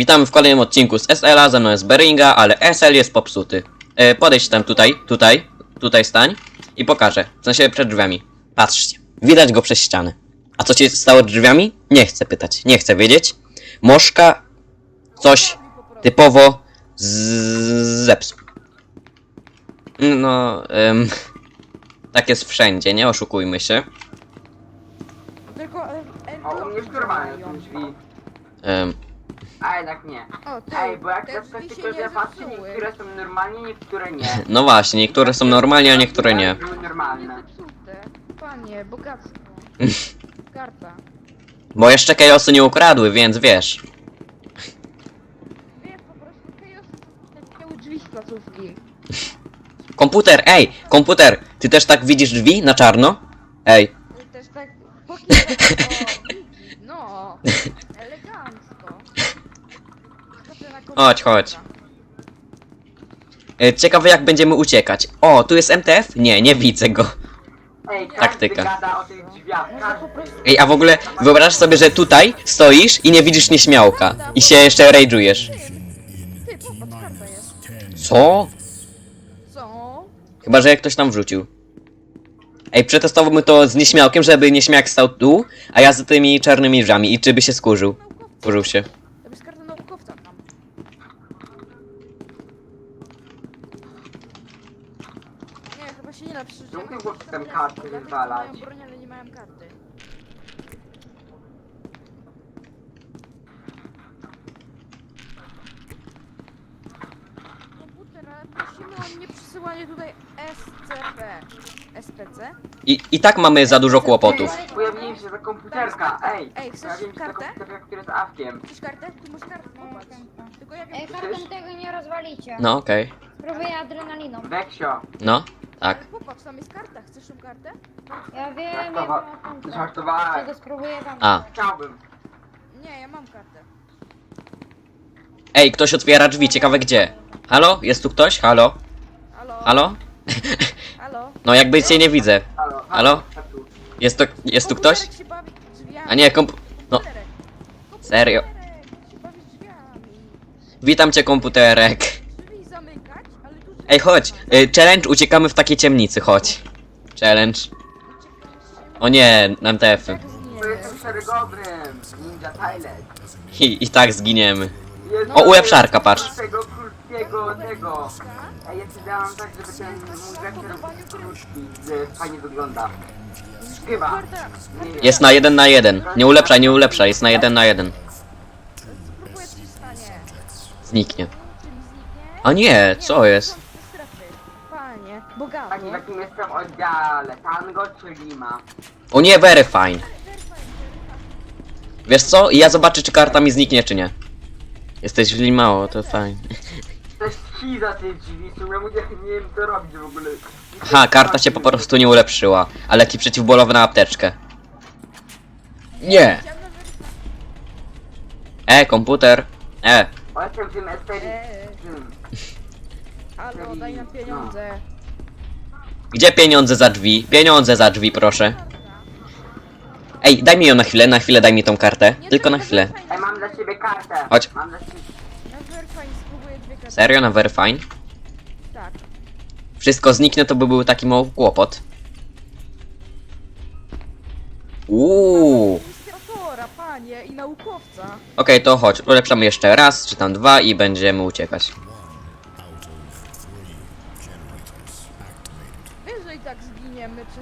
Witamy w kolejnym odcinku z SL-a, ze mną jest Beringa, ale SL jest popsuty. E, podejdź tam tutaj, tutaj, tutaj stań i pokażę. W sensie przed drzwiami. Patrzcie, widać go przez ścianę. A co się stało z drzwiami? Nie chcę pytać, nie chcę wiedzieć. Moszka coś typowo z- zepsuł. No, em, tak jest wszędzie, nie oszukujmy się. Tylko e, e, O, u mnie w normalnie są drzwi. Em, A jednak nie. O, ty, Ej, bo jak te teraz drzwi tak się tylko nie że patrzę, zepsuły. niektóre są normalnie, niektóre nie. no właśnie, niektóre są normalnie, a niektóre nie. Były normalne. zepsute. Panie, bogactwo. Karta. Bo jeszcze chaosy nie ukradły, więc wiesz. Wiesz, po prostu chaos miał drzwi z placówki. Komputer, ej, komputer, ty też tak widzisz drzwi na czarno? Ej, Też tak pokiwam. O, Miki, no. Elegancko. Skoczę na Chodź, chodź. e, ciekawe jak będziemy uciekać. O, tu jest MTF? Nie, nie widzę go. Ej, każdy Taktyka. gada o tych drzwiach, Może po każdy. prostu... Ej, a w ogóle wyobraź sobie, że tutaj stoisz i nie widzisz nieśmiałka. I się jeszcze rage'ujesz. Ty, popatrz, karta jest. Co? Co? Chyba, że jak ktoś tam wrzucił. Ej, przetestowałbym to z nieśmiałkiem, żeby nieśmiałek stał tu, a ja za tymi czarnymi drzwiami. I czy by się skurzył? Skurzył się. To jest karta naukowca tam. Nie, przeczytać. Czemu tam karty wywalać? Mają broń, ale nie mają karty. Komputer, ale prosimy o nieprzysyłanie tutaj SCP. SPC? I, I tak mamy za dużo kłopotów. Pojawiłem się za komputerka, ej. Ej, chcesz Pojawiłem się za kartę? komputerka, który jest awkiem. Chcesz kartę? Tu masz kartę, popatrz. Tylko jak Ej, kartą tego nie rozwalicie. No, okej. Spróbuję adrenaliną. Weksio, No, tak. Popatrz, tam jest karta. Chcesz tą kartę? Ja wiem, ja Żartowa- mam kartę. żartowałem. Czego spróbuję wam. A. Chciałbym. Nie, ja mam kartę. Ej, ktoś otwiera drzwi, ciekawe gdzie. Halo? Jest tu ktoś? Halo? Halo? Halo? Halo? No jakby cię nie widzę. Halo, Halo? tu. Jest to, jest tu ktoś? Komputerek się bawi drzwiami. A nie, komp... No, Komputerek. serio. Komputerek się bawi drzwiami. Witam cię komputerek. Drzwi zamykać, ale tu drzwi Ej, chodź. Y, challenge, uciekamy w takiej ciemnicy, chodź. Challenge. O nie, MTF-y. Tak To zginiemy. jestem szeregowym. Ninja. I, I tak zginiemy. O, ulepszarka, patrz. Tego krótkiego, tego. Ej, ja ci dałam tak, żeby ten mój wektor był krótki, że fajnie wygląda. Chyba. Karta. Nie wiem. Jest na jeden na jeden. Nie ulepszaj, nie ulepszaj, jest na jeden na jeden. Spróbuję coś stanie. Zniknie. A nie, co bo jest? Panie, Pani, w jakim jestem oddziale? Tango czy Lima? O nie, very fine. Wiesz co? Ja zobaczę, czy karta mi zniknie, czy nie. Jesteś w mało, to fajnie. To jest ci za tej drzwi, są, ja mówię, nie wiem co robić w ogóle. Ha, karta się po prostu nie ulepszyła. A leki przeciwbólowe na apteczkę. Nie! E, komputer. E, O, jestem Eee. Halo, daj nam pieniądze. Gdzie pieniądze za drzwi? Pieniądze za drzwi, proszę. Ej, daj mi ją na chwilę, na chwilę daj mi tą kartę. Tylko na chwilę. Ej, mam dla ciebie kartę. Chodź. Mam dla ciebie... Na Verfine spróbuję dwie karty. Serio, na very fine? Tak. Wszystko zniknie, to by był taki mały kłopot. Uuu. Administratora, panie i naukowca. Okej, to chodź, ulepszamy jeszcze raz, czy tam dwa i będziemy uciekać.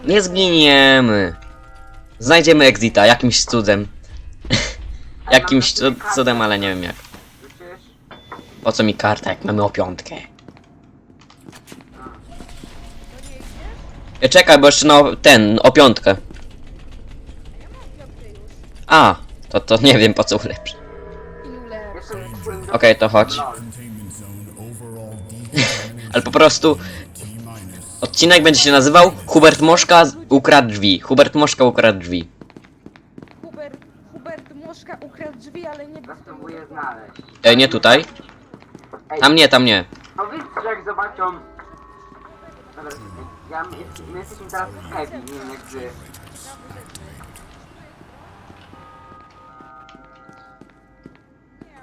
Nie zginiemy. Znajdziemy exita, jakimś cudem. jakimś cu- cudem, ale nie wiem jak. Po co mi karta, jak mamy o piątkę? Idziesz? E, Czekaj, bo jeszcze na ten, o piątkę. Ja. A, to, to nie wiem po co twoim Okej, to chodź. Ale po prostu... Odcinek będzie się nazywał Hubert Moszka z- ukradł drzwi. Hubert Moszka ukradł drzwi. Hubert, Hubert Moszka ukradł drzwi, ale nie Próbuję znaleźć. E, nie tutaj. Ej, Tam nie, tam nie. powiedz, że jak zobaczą... Dobra, ja, my jesteśmy teraz w heavy, nie wiem jak wy.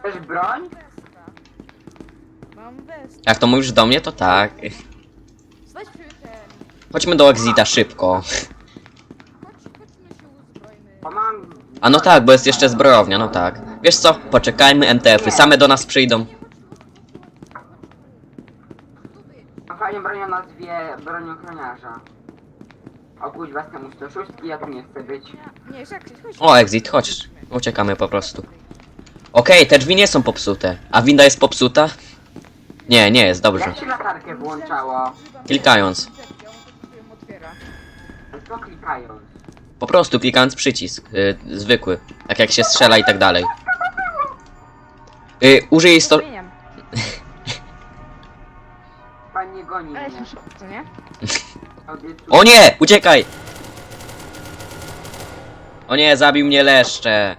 Też broń? Mam west. Jak to mówisz do mnie, to tak. Chodźmy do Exita szybko. A no tak, bo jest jeszcze zbrojownia, no tak. Wiesz co, poczekajmy, MTF-y same do nas przyjdą. Mam fajnie broń o nazwie broń ochroniarza. O kuźwa, jestem u 106, ja tu nie chcę być. Nie, jak chodź. O, Exit, chodź. Uciekamy po prostu. Okej, te drzwi nie są popsute. A winda jest popsuta? Nie, nie jest, dobrze. Jak się latarkę włączało? Klikając. Co klikając? Po prostu klikając przycisk. Y, zwykły. Tak jak się strzela i tak dalej. Y, użyj sto... Zmieniam. Pan nie goni Ale mnie. się szybko, co nie? O nie! Uciekaj! O nie, zabił mnie leszcze.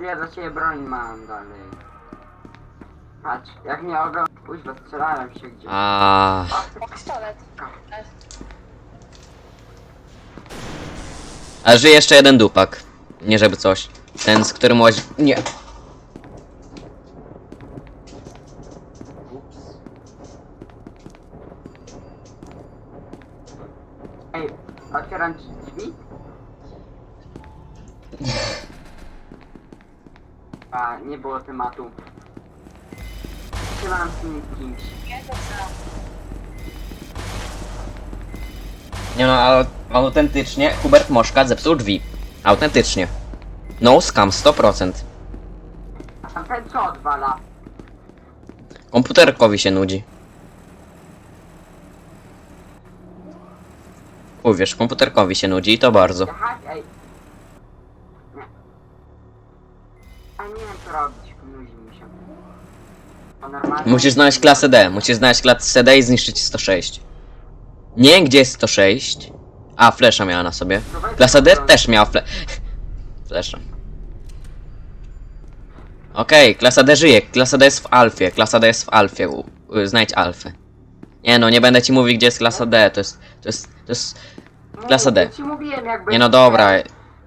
Ja za ciebie broń mam dalej. Patrz, jak mnie ogląda... Kuźwa, strzelałem się gdzieś. A. Pistolet. A żyje jeszcze jeden dupak. Nie żeby coś. Ten, z którym łaź... Nie. Ej, otwieram ci drzwi? A, nie było tematu. Trzymam z tym kimś. Nie no, ale autentycznie Hubert Moszka zepsuł drzwi. Autentycznie. No scam 100%. A ten co odwala? Komputerkowi się nudzi. Uwierz, komputerkowi się nudzi i to bardzo. Jechać? Ej. To normalnie... Musisz znaleźć klasę D. Musisz znaleźć klasę D i zniszczyć 106. Nie, gdzie jest 106? A, flesza miała na sobie. Klasa D też miała fle... flesza. Okej, klasa D żyje. Klasa D jest w alfie. Klasa D jest w alfie. U- u- Znajdź alfę. Nie no, nie będę ci mówić gdzie jest klasa D. To jest... To jest... To jest... klasa D. Ja ci mówiłem, jakby Nie no dobra.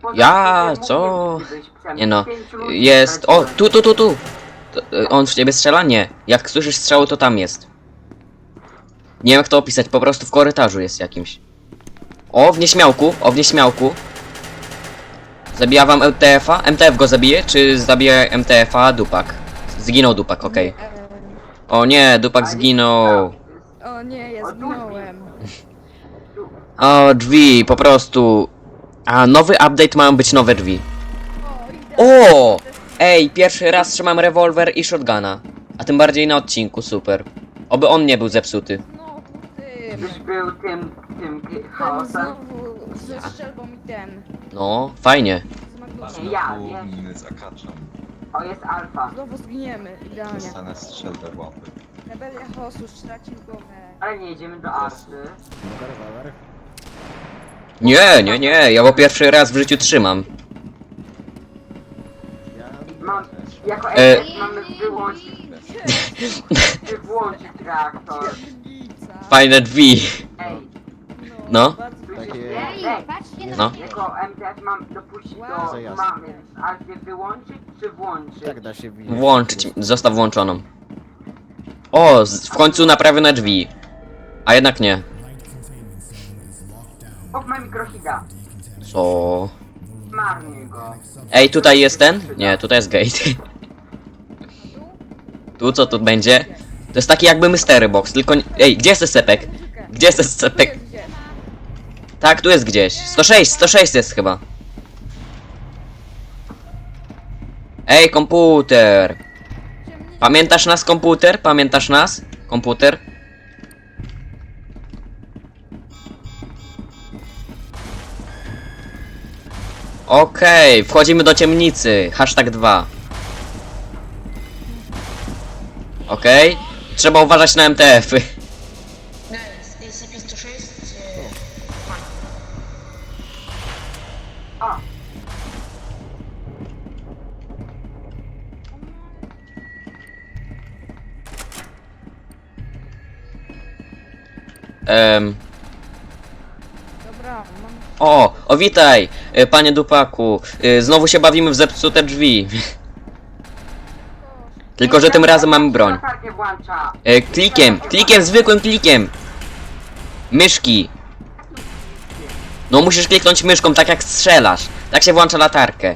Poza Ja, tym, co? mówiłem, żebyś psem. Nie no. Pięciu ludzi Jest... O, straciłem. tu, tu, tu, tu! To, y, On w ciebie strzela? Nie. Jak słyszysz strzały, to tam jest. Nie wiem jak to opisać, po prostu w korytarzu jest jakimś. O, w nieśmiałku, o, w nieśmiałku. Zabija wam MTF-a? MTF go zabije, czy zabije MTF-a Dupak? Zginął Dupak, okej. O nie, Dupak zginął. O nie, ja zginąłem. O, drzwi, po prostu. A, nowy update mają być nowe drzwi. O! Ej, pierwszy raz trzymam rewolwer i shotguna. A tym bardziej na odcinku, super. Oby on nie był zepsuty. Znowu tym. Już był tym, tym ki- Ten chaosem. znowu ze strzelbą i ten. No, fajnie. Z. Nie, ja, Znowu nie. inny z akaczem. O, jest alfa. Znowu zginiemy, idealnie. Dostanę strzelbę w łapy. Rebelia chaosu stracił głowę. Ale nie idziemy do Arsy. Nie, nie, nie, ja go pierwszy raz w życiu trzymam. Mam, jako E. mamy wyłączyć, czy włączyć reaktor. Fajne drzwi. Ej, No. Bardzo słyszysz Takie-? Ej, Ej, patrzcie na No. mnie. jako MTF mam dopuścić do mamy Alfie wyłączyć czy włączyć? Tak da się wbić. Włączyć, zostaw włączoną. O, z- w końcu naprawione drzwi. A jednak nie. Och, ma mikrohida. Co? Marnuj go. Ej, tutaj jest ten? Nie, tutaj jest gate. Tu co tu będzie? To jest taki jakby mystery box, tylko. Ej, gdzie jest ten sepek? Gdzie jest gdzie? Tak, tu jest gdzieś. 106, 106 jest chyba. Ej, komputer. Pamiętasz nas, komputer? Pamiętasz nas? Komputer? Okej, wchodzimy do ciemnicy. Hashtag 2. Okej. Trzeba uważać na MTF-y. Em, Dobra, mam O, o witaj, y, panie Dupaku. Y, Znowu się bawimy w zepsute drzwi. Tylko, że tym razem mamy broń. Latarkę włącza. Y, Klikiem, klikiem, zwykłym klikiem. Myszki. No musisz kliknąć myszką, tak jak strzelasz. Tak się włącza latarkę.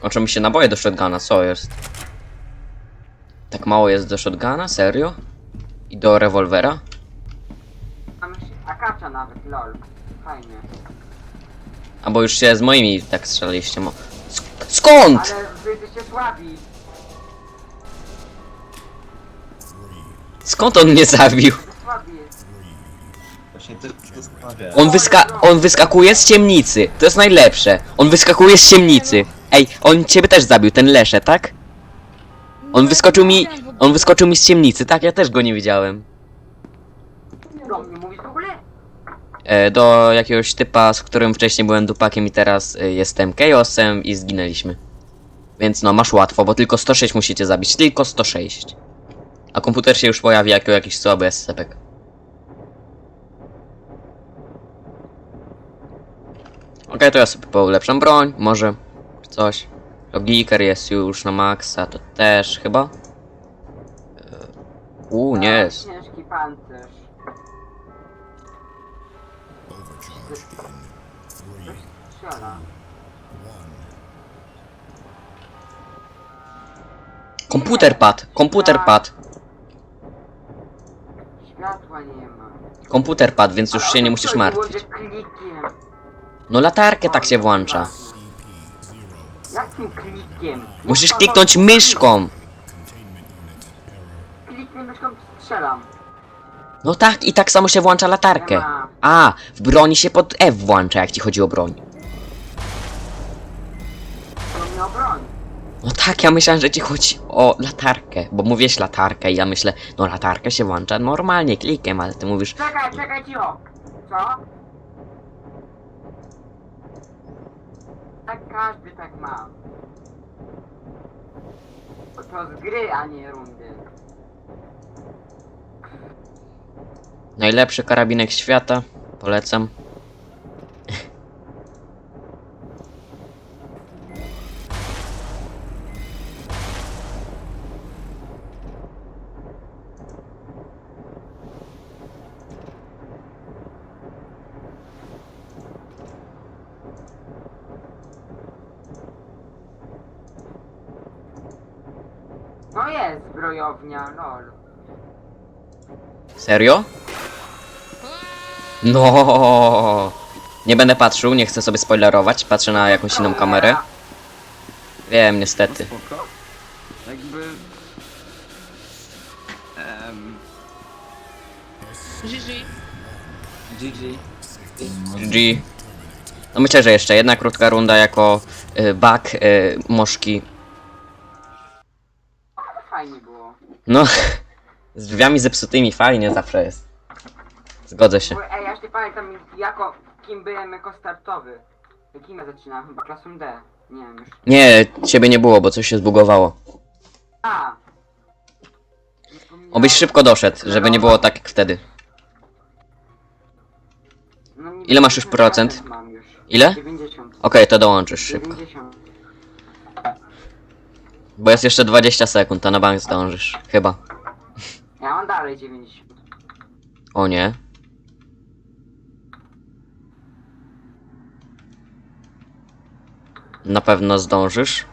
Kończą mi się naboje do shotguna, co jest? Tak mało jest do shotguna? Serio? I do rewolwera? Mam jeszcze akacza nawet, lol. Fajnie. Albo już się z moimi tak strzelaliście. Mo Sk skąd? Ale wy jesteście słabi. Skąd on mnie zabił? Wy słabi. Właśnie to. On, wyska on wyskakuje z ciemnicy. To jest najlepsze. On wyskakuje z ciemnicy. Ej, on ciebie też zabił, ten lesze, tak? On wyskoczył mi. On wyskoczył mi z ciemnicy, tak? Ja też go nie widziałem. Do mnie mówisz w ogóle? E, do jakiegoś typa, z którym wcześniej byłem dupakiem i teraz e, jestem chaosem i zginęliśmy. Więc no, masz łatwo, bo tylko 106 musicie zabić. Tylko 106. A komputer się już pojawi jako jakiś słaby SCP. Okej, to ja sobie poulepszam broń, może coś. Logiker jest już na maksa, to też chyba. Uuu, nie jest. Ciężki pancerz. Strzela. Komputer pad, komputer pad. Światła nie ma. Komputer pad, więc już się nie musisz martwić. klikiem. No latarkę tak się włącza. Jakim klikiem? Musisz kliknąć myszką. Kliknę myszką, strzelam. No tak, i tak samo się włącza latarkę. A, w broni się pod F włącza, jak ci chodzi o broń. No tak, ja myślałem, że ci chodzi o latarkę, bo mówisz latarkę i ja myślę, no latarkę się włącza normalnie, klikiem, ale ty mówisz, Czekaj, czekaj, cicho. Co? Tak każdy tak ma. Bo to z gry, a nie rundy. Najlepszy karabinek świata, polecam. To jest zbrojownia, lol. Serio? No. Nie będę patrzył, nie chcę sobie spoilerować, patrzę na jakąś inną kamerę. Wiem, niestety. Spoko. Jakby... Um, GG. GG. GG. No myślę, że jeszcze jedna krótka runda jako y, bug y, moszki. Fajnie było. No, z drzwiami zepsutymi fajnie zawsze jest. Zgodzę się. Bo, ej, ja się pamiętam jako, kim byłem jako startowy. Kim ja zaczynałem? Chyba klasą D. Nie wiem już. Nie, ciebie nie było, bo coś się zbugowało. A! Obyś szybko doszedł, żeby nie było tak jak wtedy. No, nie Ile masz już procent? Mam już. Ile? 90. Okej, to dołączysz szybko. 90. Bo jest jeszcze 20 sekund, a na bank zdążysz. Chyba. Dalej 90. O nie. Na pewno zdążysz.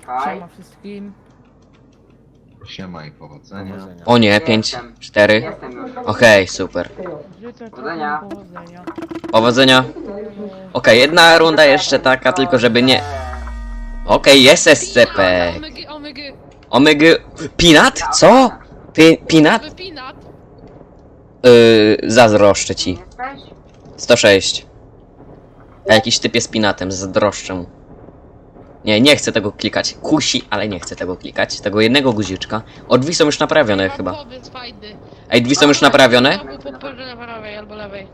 Czekaj. Siema wszystkim. Siema i powodzenia. O nie, 5, 4. Jestem już. Okej, super. Życzę Powodzenia. trochę powodzenia. Powodzenia. Okej, jedna runda jeszcze taka, tylko żeby nie... Okej, jest SCP. Omygy, omygy, Omygy... Pinat? Co? Pi pinat? wypinat. Yy, zazdroszczę ci. Jesteś? 106. A jakiś typ jest pinatem, zazdroszczę mu. Nie, nie chcę tego klikać. Kusi, ale nie chcę tego klikać. Tego jednego guziczka. O, drzwi są już naprawione chyba. Powiedz fajny. Ej, drzwi są już naprawione? Albo po porze na prawej, albo lewej.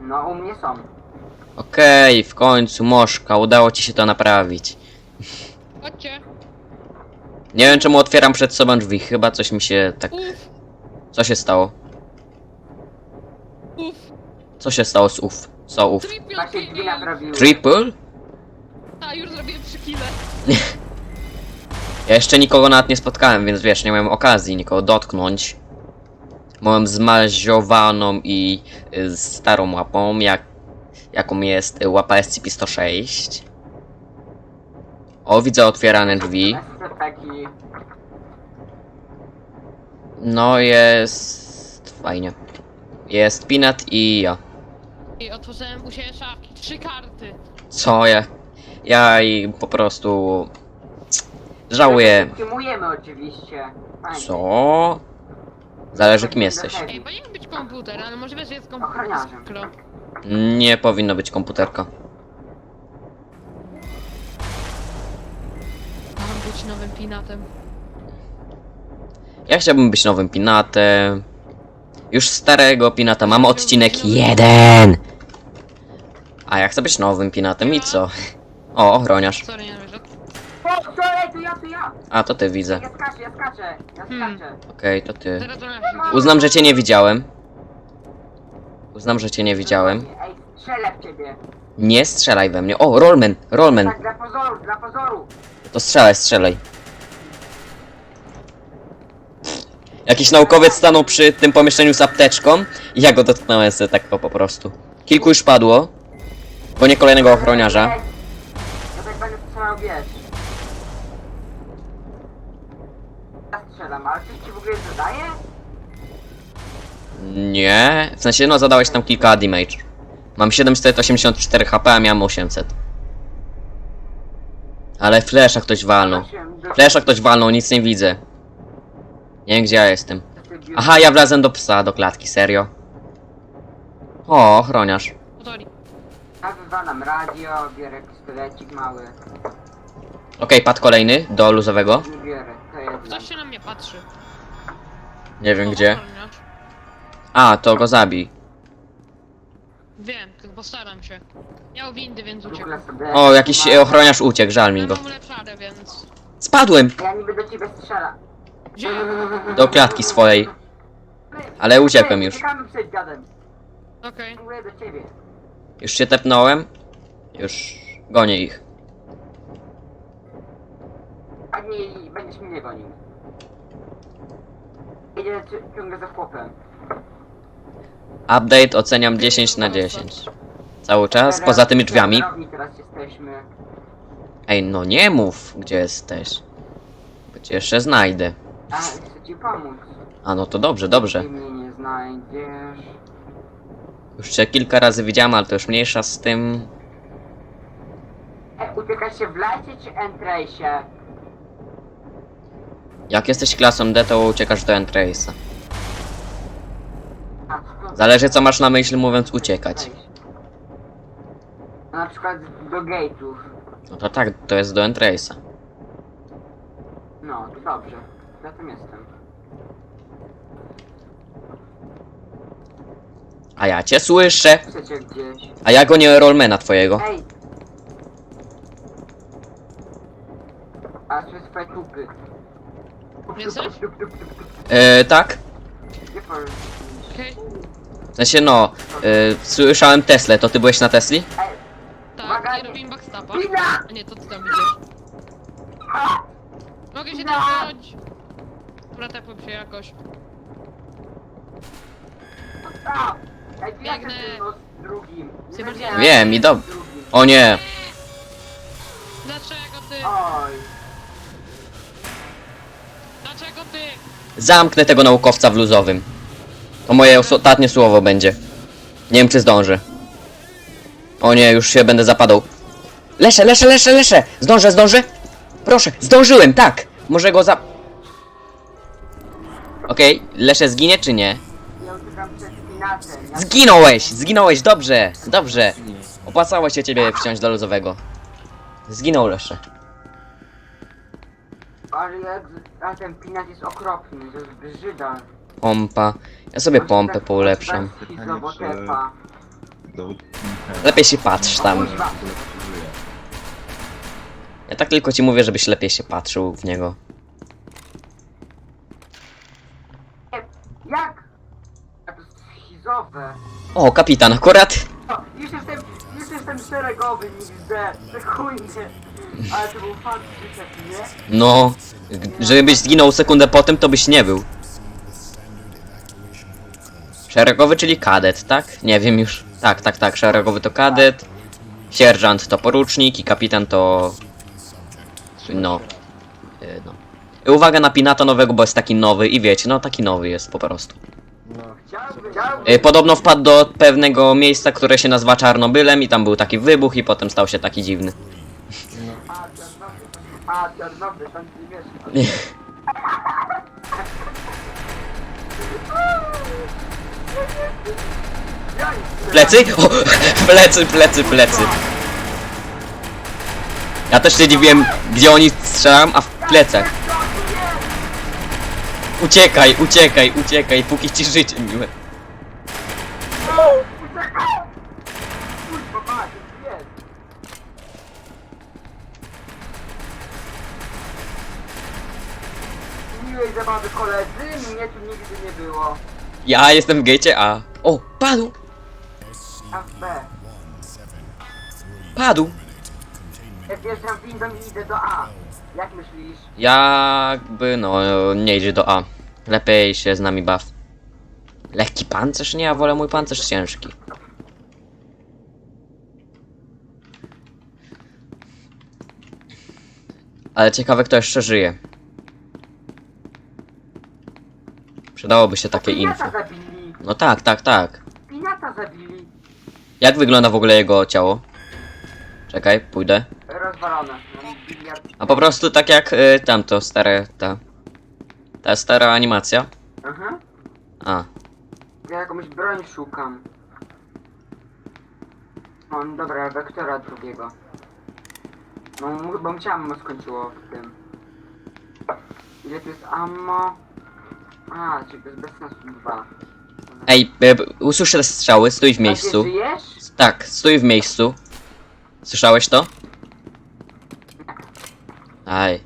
No, u mnie są. Okej, w końcu, Moszka, udało ci się to naprawić. Chodźcie. Nie wiem czemu otwieram przed sobą drzwi, chyba coś mi się tak... Co się stało? uff. Co się stało z uf? Co uf? Triple się drzwi kill. naprawiły. Triple? A, już zrobiłem 3 kile. Ja jeszcze nikogo nawet nie spotkałem, więc wiesz, nie miałem okazji nikogo dotknąć. Moją zmaziowaną i y, starą łapą, jak, jaką jest y, łapa SCP-106. O, widzę otwierane drzwi. SCP-ki. No, jest... fajnie. Jest Peanut i ja. I otworzyłem u siebie szafki. Trzy karty. Co ja? Ja i po prostu... Żałuję. Filmujemy oczywiście. Fajnie. Co? Zależy kim jesteś. Ej, powinien być komputer, ale możliwe, że jest komputer. Ochroniarzem. Nie powinno być komputerka. Być nowym pinatem. Ja chciałbym być nowym Pinatem. Już starego Pinata mam odcinek jeden. A ja chcę być nowym Pinatem i co? O, ochroniarz. Sorry, nie wyszedł. O, sorry, to ja, to ja! A, to ty widzę. Ja skaczę, ja skaczę, ja Hmm. skaczę. Okej, to ty. Teraz Uznam, że cię nie widziałem. Uznam, że cię nie widziałem. Ej, strzelę w ciebie. Nie strzelaj we mnie. O, Rollman, Rollman. Tak, dla pozoru, dla pozoru. To strzelaj, strzelaj. Jakiś naukowiec stanął przy tym pomieszczeniu z apteczką i ja go dotknąłem sobie tak o po prostu. Kilku już padło. Bo nie kolejnego ochroniarza. Ja tak będę strzelał, wiesz. Ja strzelam, ale coś ci w ogóle zadaje? Nie, w sensie no zadałeś tam kilka damage. Mam 784 HP, a miałem 800. Ale flesza ktoś walnął. Flesza ktoś walnął, nic nie widzę. Nie wiem gdzie ja jestem. Aha, ja wlazłem do psa, do klatki, serio. O, ochroniarz. Ja wywalam radio, biorę pistolecik mały. Okej, padł kolejny, do luzowego. Nie biorę, to jest Ktoś się na mnie patrzy. Nie wiem gdzie. ochroniarz. A, to go zabij. Wiem, postaram się. Miał windy, więc uciekł. O, jakiś e, ochroniarz uciekł, żal mi Ja go. mam ulepszarę, więc... Spadłem Ja niby do ciebie strzela. Gdzie? do klatki swojej. Ale uciekłem już. Czekamy przed dziadem. Okej. Mówię do ciebie. Już się tepnąłem. Już gonię ich. A nie, będziesz mnie gonił. Idę ci- ciągle za chłopem. Update oceniam 10 na 10. Cały czas, poza tymi drzwiami. W teraz jesteśmy. Ej, no nie mów, gdzie jesteś. Bo cię jeszcze znajdę. A, chcę ci pomóc. A no to dobrze, dobrze. Ty mnie nie znajdziesz. Już cię kilka razy widziałem, ale to już mniejsza z tym. E, uciekasz się w lajcie czy entrace'ie? Jak jesteś klasą D, to uciekasz do Entrace'a. A, Zależy co masz na myśli mówiąc uciekać. No, na przykład do gate'ów. No to tak, to jest do Entrace'a. No, to dobrze. Za tym jestem. A ja cię słyszę. Chcecie gdzieś. A ja gonię rollmana twojego. Ej! A to jest twoje tupy. Jesteś? E, tak? Nie powiem. Okej. W sensie no, e, słyszałem Teslę, to ty byłeś na Tesli? Ej! Uwaga, nie nie- robimy backstapa. Pina! A nie, to ty tam idziesz. Ha! Mogę się Pina! tepnąć. Dobra, tepłem się jakoś. A! Biegnę. z drugim. Nie Wiem, i dob- drugim. O nie, Dlaczego ty? Oj. Dlaczego ty? zamknę tego naukowca w luzowym. To moje ostatnie słowo będzie. Nie wiem czy zdążę. O nie, już się będę zapadał. Leszę, leszę, leszę, leszę! Zdążę, zdążę? Proszę, zdążyłem, tak! Może go za... Okej, leszę zginie czy nie? Zginąłeś! Zginąłeś, dobrze, dobrze. Opłacało się ciebie wciąć do luzowego. Zginął Lesze. Ale jak... A ten pinat jest okropny, to jest brzyda. Pompa. Ja sobie pompę. Schizowotepa. No. Lepiej się patrz tam. No, ja tak tylko ci mówię, żebyś lepiej się patrzył w niego. Jak? Schizowe. O, kapitan, akurat. O, Już jestem, już jestem szeregowy, nigdy. Że chuj nie. Ale to był fan przyszedł, tak nie? No, żebyś zginął sekundę potem, to byś nie był. Szeregowy, czyli kadet, tak? Nie wiem już. Tak, tak, tak, szeregowy to kadet. Sierżant to porucznik i kapitan to... No. no. I uwaga na Pinata nowego, bo jest taki nowy i wiecie, no taki nowy jest po prostu. Y, Podobno wpadł do pewnego miejsca, które się nazywa Czarnobylem i tam był taki wybuch i potem stał się taki dziwny. A, Czarnobyl. Tam nie wiesz. Plecy? O, plecy, plecy, plecy. Ja też się dziwiłem, gdzie oni strzelają, a w plecach. Uciekaj, uciekaj, uciekaj, póki ci życie miłe. Miłej zabawy koledzy, mnie tu nigdy nie było. Ja jestem w gejcie A. O, padł, A w B. padł. Ja wjeżdżam windą i idę do A. Jak myślisz? Jakby, no, nie idzie do A. Lepiej się z nami baw. Lekki pancerz? Nie, ja wolę mój pancerz ciężki. Ale ciekawe, kto jeszcze żyje. Przydałoby się takie info. Pinata zabili. No tak, tak, tak. Pinata zabili. Jak wygląda w ogóle jego ciało? Czekaj, pójdę. Rozwalone. Biliard. A po prostu tak jak y, tamto stare, ta... Ta stara animacja. Aha. A, Ja jakąś broń szukam. No dobra, wektora drugiego. No, mu- bo mi się ammo skończyło w tym. Ile tu jest ammo? A, czyli to jest bez sensu dwa. Ej, e, usłyszę te strzały, stój w miejscu. Tak, stój w miejscu. Słyszałeś to? Aj.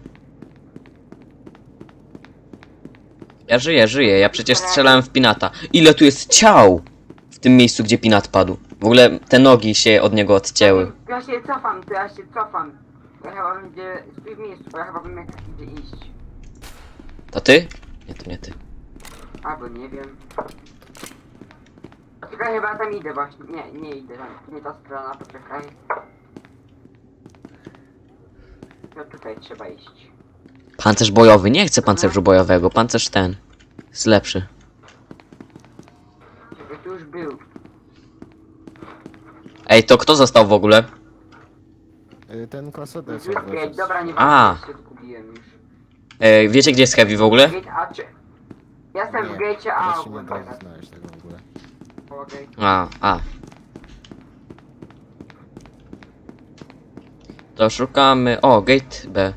Ja żyję, żyję, ja przecież strzelałem w Pinata. Ile tu jest ciał! W tym miejscu, gdzie Pinat padł. W ogóle te nogi się od niego odcięły. Ja się cofam, to ja się cofam. Ja chyba gdzie... Stój w miejscu, bo ja chyba wiem jak gdzie iść. To ty? Nie, to nie ty. Albo nie wiem. Czekaj, chyba tam idę właśnie. Nie, nie idę tam. Nie ta strona, poczekaj. No tutaj trzeba iść. Pancerz bojowy, nie chcę pancerzu bojowego, pancerz ten. Jest lepszy. Czekaj, tu już był. Ej, to kto został w ogóle? Y, Ten klasa D Już dobra, nie A. wiem, się zgubiłem już. Ej, wiecie gdzie jest Heavy w ogóle? Gate A czy... Ja jestem w Nie, gate A ja się nie ogólnie da teraz. znaleźć tego w ogóle. A, a. To szukamy. O, gate B.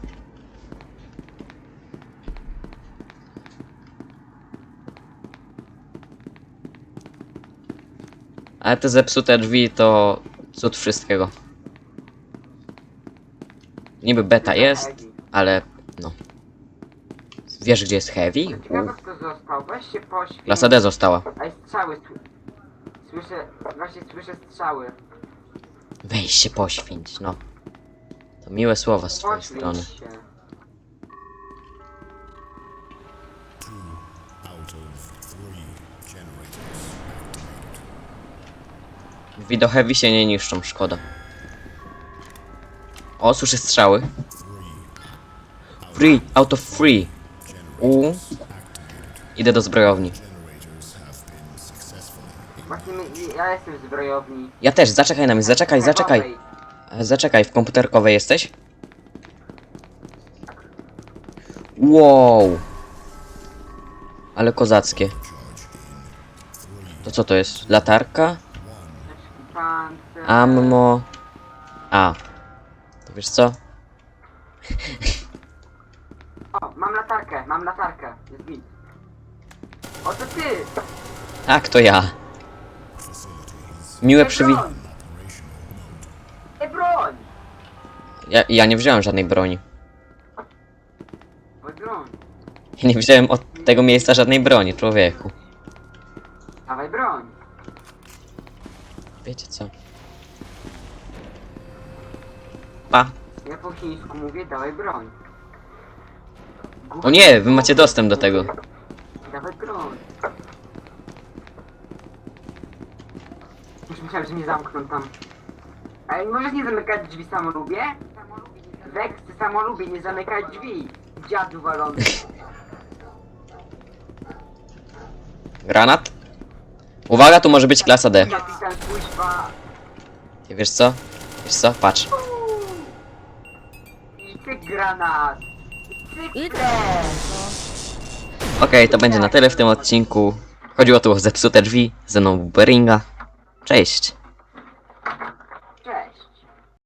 Ale te zepsute drzwi to cud wszystkiego. Niby beta jest, ale no. Wiesz gdzie jest heavy? Ciekawe Uf. kto został, weź się poświęć. Klasa D została. Ej, strzały sły- Słyszę, właśnie słyszę strzały. Weź się poświęć, no. To miłe słowa z twojej Poświęć strony. się. Drzwi heavy się nie niszczą, szkoda. O, słyszę strzały. Free, out of free. U. Idę do zbrojowni. Właśnie my, ja jestem w zbrojowni. Ja też, zaczekaj na mnie, zaczekaj, zaczekaj. E, Zaczekaj, w komputerkowej jesteś? Wow. Ale kozackie. To co to jest? Latarka? Ammo. A. To wiesz co? O, mam latarkę, mam latarkę. Jest git. O, to ty! Tak, to ja. Miłe przywi... broń! Ej, broń! Ja, ja nie wziąłem żadnej broni. Broń. Ja nie wziąłem od tego miejsca żadnej broni, człowieku. Dawaj broń. Wiecie co? Pa. Ja po chińsku mówię, dawaj broń. O nie, wy macie dostęp do tego. Dawaj broń. Myślałem, że mnie zamkną tam. Ej, możesz nie zamykać drzwi samolubie? Wex, ty samolubie, nie zamykać drzwi. Dziadu walony. Granat? Uwaga, tu może być klasa D. Kapitan kuźwa. Ty wiesz co? Wiesz co? Patrz. I cyk granat. Też. Okej, to będzie na tyle w tym odcinku. Chodziło tu o zepsute drzwi. Ze mną był Beringa. Cześć.